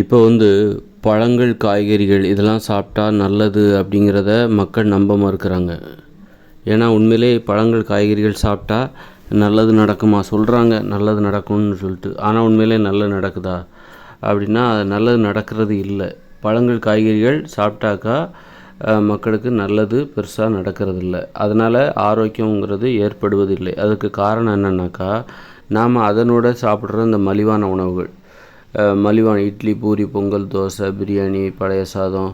இப்போ வந்து பழங்கள் காய்கறிகள் இதெல்லாம் சாப்பிட்டா நல்லது அப்படிங்கிறத மக்கள் நம்ப மறுக்கிறாங்க. ஏன்னா உண்மையிலே பழங்கள் காய்கறிகள் சாப்பிட்டா நல்லது நடக்குமா? சொல்கிறாங்க நல்லது நடக்கும்னு சொல்லிட்டு. ஆனால் உண்மையிலே நல்லது நடக்குதா? அப்படின்னா அது நல்லது நடக்கிறது இல்லை. பழங்கள் காய்கறிகள் சாப்பிட்டாக்கா மக்களுக்கு நல்லது பெருசாக நடக்கிறது இல்லை. அதனால் ஆரோக்கியங்கிறது ஏற்படுவதில்லை. அதுக்கு காரணம் என்னன்னாக்கா நாம் அதனோட சாப்பிட்ற இந்த மலிவான உணவுகள். மலிவான இட்லி பூரி பொங்கல் தோசை பிரியாணி பழைய சாதம்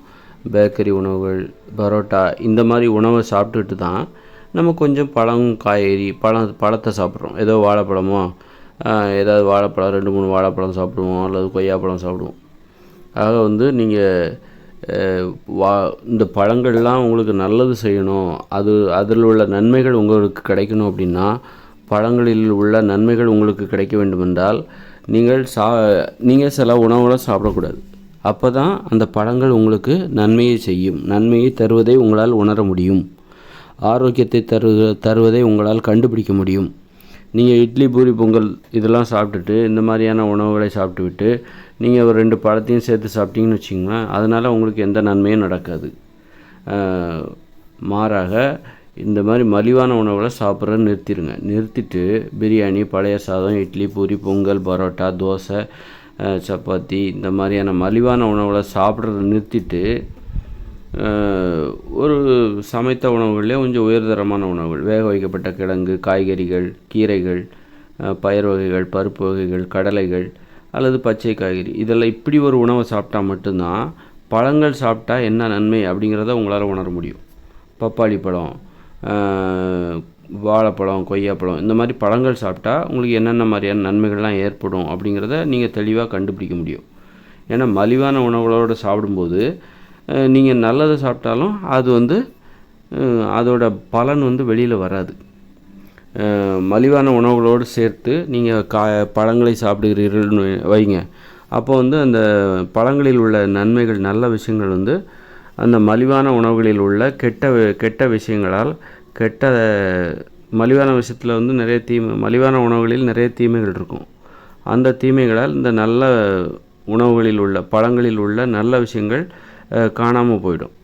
பேக்கரி உணவுகள் பரோட்டா இந்த மாதிரி உணவை சாப்பிட்டுட்டு தான் நம்ம கொஞ்சம் பழம் காய்கறி பழம் பழத்தை சாப்பிட்றோம். ஏதோ வாழைப்பழமோ ஏதாவது வாழைப்பழம் ரெண்டு மூணு வாழைப்பழம் சாப்பிடுவோம் அல்லது கொய்யாப்பழம் சாப்பிடுவோம். ஆக வந்து நீங்கள் வா இந்த பழங்கள்லாம் உங்களுக்கு நல்லது செய்யணும். அது அதில் உள்ள நன்மைகள் உங்களுக்கு கிடைக்கணும் அப்படின்னா பழங்களில் உள்ள நன்மைகள் உங்களுக்கு கிடைக்க வேண்டுமென்றால் நீங்கள் சா நீங்கள் சில உணவுகளை சாப்பிடக்கூடாது. அப்போ தான் அந்த பழங்கள் உங்களுக்கு நன்மையை செய்யும். நன்மையை தருவதை உங்களால் உணர முடியும். ஆரோக்கியத்தை தரு தருவதை உங்களால் கண்டுபிடிக்க முடியும். நீங்கள் இட்லி பூரி பொங்கல் இதெல்லாம் சாப்பிட்டுட்டு இந்த மாதிரியான உணவுகளை சாப்பிட்டுவிட்டு நீங்கள் ஒரு ரெண்டு பழத்தையும் சேர்த்து சாப்பிட்டீங்கன்னு வச்சிங்களேன் அதனால் உங்களுக்கு எந்த நன்மையும் நடக்காது. மாறாக இந்த மாதிரி மலிவான உணவுகளை சாப்பிட்றத நிறுத்திடுங்க. நிறுத்திட்டு பிரியாணி பழைய சாதம் இட்லி பூரி பொங்கல் பரோட்டா தோசை சப்பாத்தி இந்த மாதிரியான மலிவான உணவுகளை சாப்பிட்றத நிறுத்திட்டு ஒரு சமைத்த உணவுகளிலே கொஞ்சம் உயர்தரமான உணவுகள். வேக வைக்கப்பட்ட கிழங்கு காய்கறிகள் கீரைகள் பயிர் வகைகள் பருப்பு வகைகள் கடலைகள் அல்லது பச்சை காய்கறி. இதெல்லாம் இப்படி ஒரு உணவை சாப்பிட்டா மட்டும்தான் பழங்கள் சாப்பிட்டா என்ன நன்மை அப்படிங்கிறத உங்களால் உணர முடியும். பப்பாளி பழம் வாழைப்பழம் கொய்யாப்பழம் இந்த மாதிரி பழங்கள் சாப்பிட்டா உங்களுக்கு என்னென்ன மாதிரியான நன்மைகள்லாம் ஏற்படும் அப்படிங்கிறத நீங்கள் தெளிவாக கண்டுபிடிக்க முடியும். ஏன்னா மலிவான உணவுகளோடு சாப்பிடும்போது நீங்கள் நல்லதை சாப்பிட்டாலும் அது வந்து அதோட பலன் வந்து வெளியில் வராது. மலிவான உணவுகளோடு சேர்த்து நீங்கள் கா பழங்களை சாப்பிடுகிறீர்கள்னு வைங்க. அப்போ வந்து அந்த பழங்களில் உள்ள நன்மைகள் நல்ல விஷயங்கள் வந்து அந்த மலிவான உணவுகளில் உள்ள கெட்ட கெட்ட விஷயங்களால் கெட்ட மலிவான விஷயத்தில் வந்து நிறைய தீமை மலிவான உணவுகளில் நிறைய தீமைகள் இருக்கும். அந்த தீமைகளால் இந்த நல்ல உணவுகளில் உள்ள பழங்களில் உள்ள நல்ல விஷயங்கள் காணாமல் போயிடும்.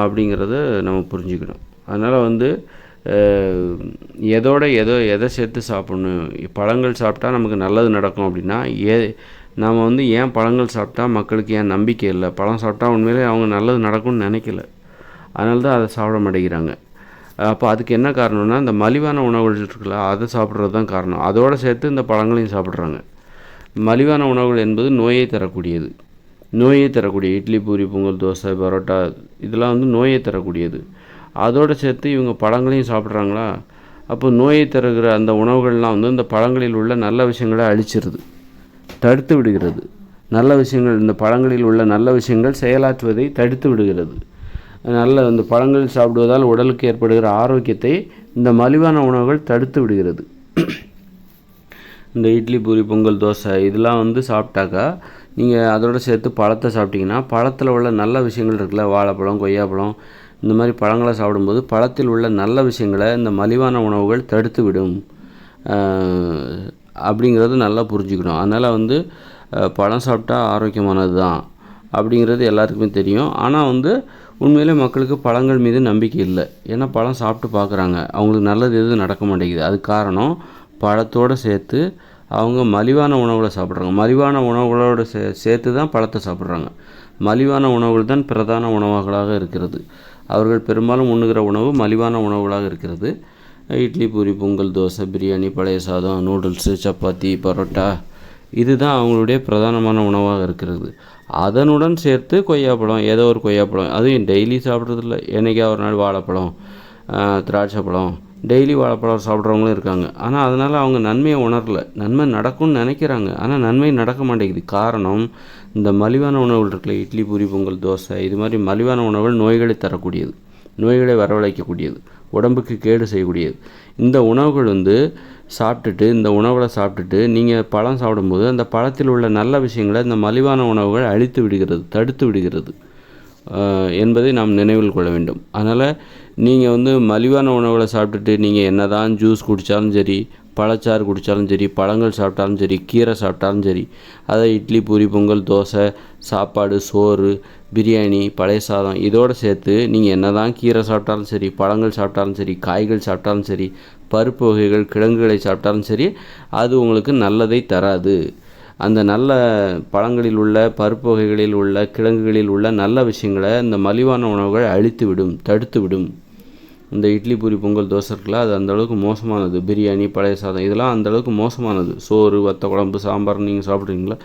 அப்படிங்கிறத நம்ம புரிஞ்சுக்கணும். அதனால் வந்து எதோட எதோ எதை சேர்த்து சாப்பிடணும்? பழங்கள் சாப்பிட்டா நமக்கு நல்லது நடக்கும் அப்படின்னா ஏ நாம் வந்து ஏன் பழங்கள் சாப்பிட்டா மக்களுக்கு ஏன் நம்பிக்கை இல்லை? பழம் சாப்பிட்டா உண்மையிலே அவங்க நல்லது நடக்கும்னு நினைக்கல. அதனால தான் அதை சாப்பிட மாட்டேங்கிறாங்க. அப்போ அதுக்கு என்ன காரணம்னா இந்த மலிவான உணவுகள் இருக்குல்ல அதை சாப்பிட்றது தான் காரணம். அதோடு சேர்த்து இந்த பழங்களையும் சாப்பிட்றாங்க. மலிவான உணவுகள் என்பது நோயை தரக்கூடியது. நோயை தரக்கூடிய இட்லி பூரி பொங்கல் தோசை பரோட்டா இதெல்லாம் வந்து நோயை தரக்கூடியது. அதோடு சேர்த்து இவங்க பழங்களையும் சாப்பிட்றாங்களா? அப்போ நோயை தருகிற அந்த உணவுகள்லாம் வந்து இந்த பழங்களில் உள்ள நல்ல விஷயங்களை அழிச்சிருது. தடுத்து விடுகிறது. நல்ல விஷயங்கள் இந்த பழங்களில் உள்ள நல்ல விஷயங்கள் செயலாற்றுவதை தடுத்து விடுகிறது. நல்ல இந்த பழங்கள் சாப்பிடுவதால் உடலுக்கு ஏற்படுகிற ஆரோக்கியத்தை இந்த மலிவான உணவுகள் தடுத்து விடுகிறது. இந்த இட்லி பூரி பொங்கல் தோசை இதெல்லாம் வந்து சாப்பிட்டாக்கா நீங்கள் அதோடு சேர்த்து பழத்தை சாப்பிட்டீங்கன்னா பழத்தில் உள்ள நல்ல விஷயங்கள் இருக்குல்ல வாழைப்பழம் கொய்யாப்பழம் இந்த மாதிரி பழங்களை சாப்பிடும்போது பழத்தில் உள்ள நல்ல விஷயங்களை இந்த மலிவான உணவுகள் தடுத்து விடும். அப்படிங்கிறது நல்லா புரிஞ்சுக்கணும். அதனால் வந்து பழம் சாப்பிட்டா ஆரோக்கியமானது தான் அப்படிங்கிறது எல்லாருக்குமே தெரியும். ஆனால் வந்து உண்மையிலே மக்களுக்கு பழங்கள் மீது நம்பிக்கை இல்லை. ஏன்னா பழம் சாப்பிட்டு பார்க்குறாங்க. அவங்களுக்கு நல்லது எதுவும் நடக்க மாட்டேங்குது. அதுக்கு காரணம் பழத்தோடு சேர்த்து அவங்க மலிவான உணவுகளை சாப்பிட்றாங்க. மலிவான உணவுகளோடு சே சேர்த்து தான் பழத்தை சாப்பிட்றாங்க. மலிவான உணவுகள் தான் பிரதான உணவுகளாக இருக்கிறது. அவர்கள் பெரும்பாலும் உண்ணுகிற உணவு மலிவான உணவுகளாக இருக்கிறது. இட்லி பூரி பொங்கல் தோசை பிரியாணி பழைய சாதம் நூடுல்ஸு சப்பாத்தி பரோட்டா இதுதான் அவங்களுடைய பிரதானமான உணவாக இருக்கிறது. அதனுடன் சேர்த்து கொய்யாப்பழம் ஏதோ ஒரு கொய்யாப்பழம். அதுவும் டெய்லி சாப்பிட்றதில்ல. என்னைக்கா ஒரு நாள் வாழைப்பழம் திராட்சைப்பழம் திராட்சை பழம். டெய்லி வாழைப்பழம் சாப்பிட்றவங்களும் இருக்காங்க. ஆனால் அதனால் அவங்க நன்மையை உணரல. நன்மை நடக்கும்னு நினைக்கிறாங்க. ஆனால் நன்மை நடக்க மாட்டேங்குது. காரணம் இந்த மலிவான உணவுகள் இருக்குல்ல இட்லி பூரி பொங்கல் தோசை இது மாதிரி மலிவான உணவுகள் நோய்களை தரக்கூடியது. நோய்களை வரவழைக்கக்கூடியது. உடம்புக்கு கேடு செய்யக்கூடியது. இந்த உணவுகள் வந்து சாப்பிட்டுட்டு இந்த உணவுகளை சாப்பிட்டுட்டு நீங்கள் பழம் சாப்பிடும்போது அந்த பழத்தில் உள்ள நல்ல விஷயங்களை இந்த மலிவான உணவுகள் அழித்து விடுகிறது தடுத்து விடுகிறது என்பதை நாம் நினைவில் கொள்ள வேண்டும். அதனால் நீங்கள் வந்து மலிவான உணவுகளை சாப்பிட்டுட்டு நீங்கள் என்ன தான் ஜூஸ் குடித்தாலும் சரி பழச்சாறு குடித்தாலும் சரி பழங்கள் சாப்பிட்டாலும் சரி கீரை சாப்பிட்டாலும் சரி அதை இட்லி பூரி பொங்கல் தோசை சாப்பாடு சோறு பிரியாணி பழைய சாதம் இதோடு சேர்த்து நீங்கள் என்ன தான் கீரை சாப்பிட்டாலும் சரி பழங்கள் சாப்பிட்டாலும் சரி காய்கள் சாப்பிட்டாலும் சரி பருப்பு வகைகள் கிழங்குகளை சாப்பிட்டாலும் சரி அது உங்களுக்கு நல்லதை தராது. அந்த நல்ல பழங்களில் உள்ள பருப்பு வகைகளில் உள்ள கிழங்குகளில் உள்ள நல்ல விஷயங்களை இந்த மலிவான உணவுகள் அழித்து விடும் தடுத்து விடும். இந்த இட்லி பூரி பொங்கல் தோசை இருக்குல்ல அது அந்தளவுக்கு மோசமானது. பிரியாணி பழைய சாதம் இதெல்லாம் அந்தளவுக்கு மோசமானது. சோறு வத்த குழம்பு சாம்பார் நீங்கள் சாப்பிட்றீங்களா?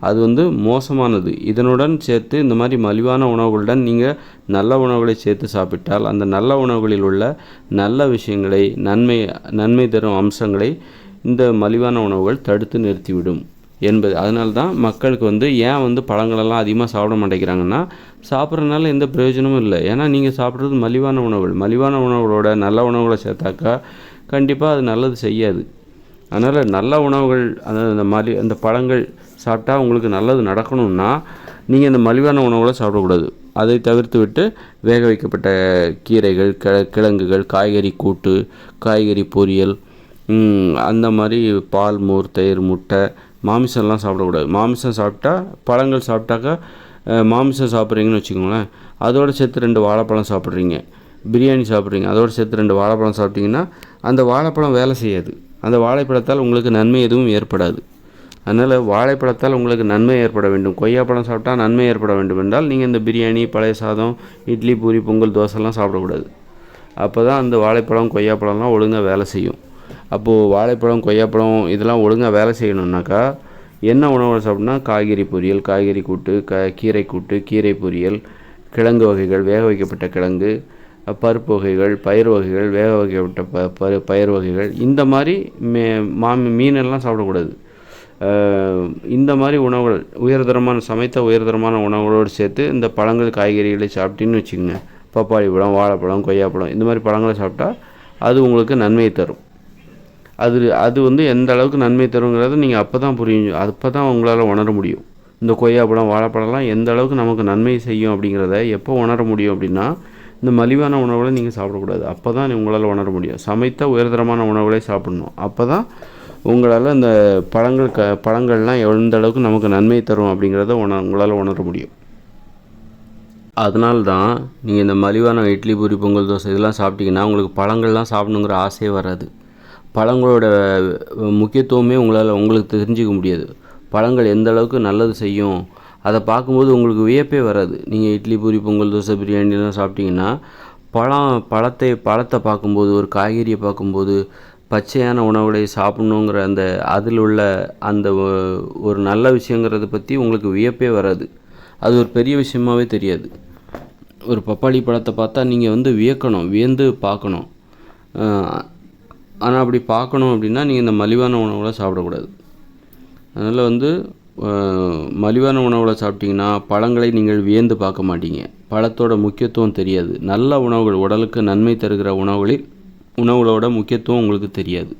அது வந்து மோசமானது. இதனுடன் சேர்த்து இந்த மாதிரி மலிவான உணவுகளுடன் நீங்கள் நல்ல உணவுகளை சேர்த்து சாப்பிட்டால் அந்த நல்ல உணவுகளில் உள்ள நல்ல விஷயங்களை நன்மை நன்மை தரும் அம்சங்களை இந்த மலிவான உணவுகள் தடுத்து நிறுத்திவிடும். என்பது. அதனால தான் மக்களுக்கு வந்து ஏன் வந்து பழங்களெல்லாம் அதிகமாக சாப்பிட மாட்டேங்கிறாங்கன்னா சாப்பிட்றதுனால எந்த பிரயோஜனமும் இல்லை. ஏன்னா நீங்கள் சாப்பிட்றது மலிவான உணவுகள். மலிவான உணவுகளோட நல்ல உணவுகளை சேர்த்தாக்கா கண்டிப்பாக அது நல்லது செய்யாது. அதனால் நல்ல உணவுகள் அந்த அந்த மலி அந்த பழங்கள் சாப்பிட்டா உங்களுக்கு நல்லது நடக்கணும்னா நீங்கள் இந்த மலிவான உணவுகளை சாப்பிடக்கூடாது. அதை தவிர்த்து விட்டு வேக வைக்கப்பட்ட கீரைகள் கிழ கிழங்குகள் காய்கறி கூட்டு காய்கறி பொரியல் அந்த மாதிரி பால் மோர் தயிர் முட்டை மாமிசம்லாம் சாப்பிடக்கூடாது. மாமிசம் சாப்பிட்டா பழங்கள் சாப்பிட்டாக்கா மாமிசம் சாப்பிட்றீங்கன்னு வச்சுக்கோங்களேன். அதோடு சேர்த்து ரெண்டு வாழைப்பழம் சாப்பிட்றீங்க. பிரியாணி சாப்பிட்றீங்க. அதோடு சேர்த்து ரெண்டு வாழைப்பழம் சாப்பிட்டிங்கன்னா அந்த வாழைப்பழம் வேலை செய்யாது. அந்த வாழைப்பழத்தால் உங்களுக்கு நன்மை எதுவும் ஏற்படாது. அதனால் வாழைப்பழத்தால் உங்களுக்கு நன்மை ஏற்பட வேண்டும். கொய்யாப்பழம் சாப்பிட்டா நன்மை ஏற்பட வேண்டும் என்றால் நீங்கள் இந்த பிரியாணி பழைய சாதம் இட்லி பூரி பொங்கல் தோசைலாம் சாப்பிடக்கூடாது. அப்போ தான் அந்த வாழைப்பழம் கொய்யாப்பழம்லாம் ஒழுங்காக வேலை செய்யும். அப்போது வாழைப்பழம் கொய்யாப்பழம் இதெல்லாம் ஒழுங்காக வேலை செய்யணுன்னாக்கா என்ன உணவுகள் சாப்பிட்னா காய்கறி பொரியல் காய்கறி கூட்டு க கீரை கூட்டு கீரை பொரியல் கிழங்கு வகைகள் வேக வைக்கப்பட்ட கிழங்கு பருப்பு வகைகள் பயிர் வகைகள் வேக வைக்கப்பட்ட ப பரு பயிர் வகைகள் இந்த மாதிரி மே மாமி மீனெல்லாம் சாப்பிடக்கூடாது. இந்த மாதிரி உணவுகள் உயர்தரமான சமைத்த உயர்தரமான உணவுகளோடு சேர்த்து இந்த பழங்கள் காய்கறிகளை சாப்பிட்டின்னு வச்சுக்கோங்க. பப்பாளி பழம் வாழைப்பழம் கொய்யாப்பழம் இந்த மாதிரி பழங்களை சாப்பிட்டா அது உங்களுக்கு நன்மையை தரும். அது அது வந்து எந்த அளவுக்கு நன்மை தருங்கிறத நீங்கள் அப்போ தான் புரியும் அப்போ தான் உங்களால் உணர முடியும். இந்த கொய்யாப்பழம் வாழைப்பழம்லாம் எந்த அளவுக்கு நமக்கு நன்மை செய்யும் அப்படிங்கிறத எப்போ உணர முடியும் அப்படின்னா இந்த மலிவான உணவுகளை நீங்கள் சாப்பிடக்கூடாது. அப்போ தான் உங்களால் உணர முடியும். சமைத்த உயர்தரமான உணவுகளை சாப்பிடணும். அப்போ தான் உங்களால் இந்த பழங்கள் க பழங்கள்லாம் எந்த அளவுக்கு நமக்கு நன்மை தரும் அப்படிங்கிறத உண உங்களால் உணர முடியும். அதனால தான் நீங்கள் இந்த மலிவான இட்லி பூரி பொங்கல் தோசை இதெல்லாம் சாப்பிட்டீங்கன்னா உங்களுக்கு பழங்கள்லாம் சாப்பிடணுங்கிற ஆசையே வராது. பழங்களோட முக்கியத்துவமே உங்களால் உங்களுக்கு தெரிஞ்சிக்க முடியாது. பழங்கள் எந்த அளவுக்கு நல்லது செய்யும் அதை பார்க்கும்போது உங்களுக்கு வியப்பே வராது. நீங்கள் இட்லி பூரி பொங்கல் தோசை பிரியாணிலாம் சாப்பிட்டீங்கன்னா பழம் பழத்தை பழத்தை பார்க்கும்போது ஒரு காய்கறியை பார்க்கும்போது பச்சையான உணவுகளை சாப்பிட்ணுங்கிற அந்த அதில் உள்ள அந்த ஒரு நல்ல விஷயங்கிறத பற்றி உங்களுக்கு வியப்பே வராது. அது ஒரு பெரிய விஷயமாகவே தெரியாது. ஒரு பப்பாளி பழத்தை பார்த்தா நீங்கள் வந்து வியக்கணும் வியந்து பார்க்கணும். ஆனால் அப்படி பார்க்கணும் அப்படின்னா நீங்கள் இந்த மலிவான உணவுகளை சாப்பிடக்கூடாது. அதனால் வந்து மலிவான உணவுகளை சாப்பிட்டிங்கன்னா பழங்களை நீங்கள் வியந்து பார்க்க மாட்டீங்க. பழத்தோட முக்கியத்துவம் தெரியாது. நல்ல உணவுகள் உடலுக்கு நன்மை தருகிற உணவுகளில் உணவுகளோட முக்கியத்துவம் உங்களுக்கு தெரியாது.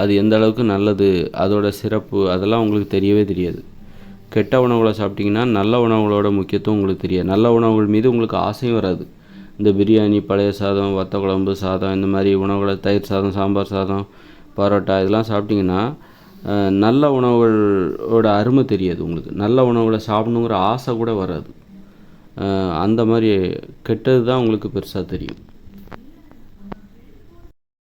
அது எந்த அளவுக்கு நல்லது அதோட சிறப்பு அதெல்லாம் உங்களுக்கு தெரியவே தெரியாது. கெட்ட உணவுகளை சாப்பிட்டிங்கன்னா நல்ல உணவுகளோட முக்கியத்துவம் உங்களுக்கு தெரியாது. நல்ல உணவுகள் மீது உங்களுக்கு ஆசையும் வராது. இந்த பிரியாணி பழைய சாதம் வத்த குழம்பு சாதம் இந்த மாதிரி உணவுகளை தயிர் சாதம் சாம்பார் சாதம் பரோட்டா இதெல்லாம் சாப்பிட்டிங்கன்னா நல்ல உணவுகளோட அருமை தெரியாது உங்களுக்கு. நல்ல உணவுகளை சாப்பிடணுங்கிற ஆசை கூட வராது. அந்த மாதிரி கெட்டது தான் உங்களுக்கு பெருசாக தெரியும்.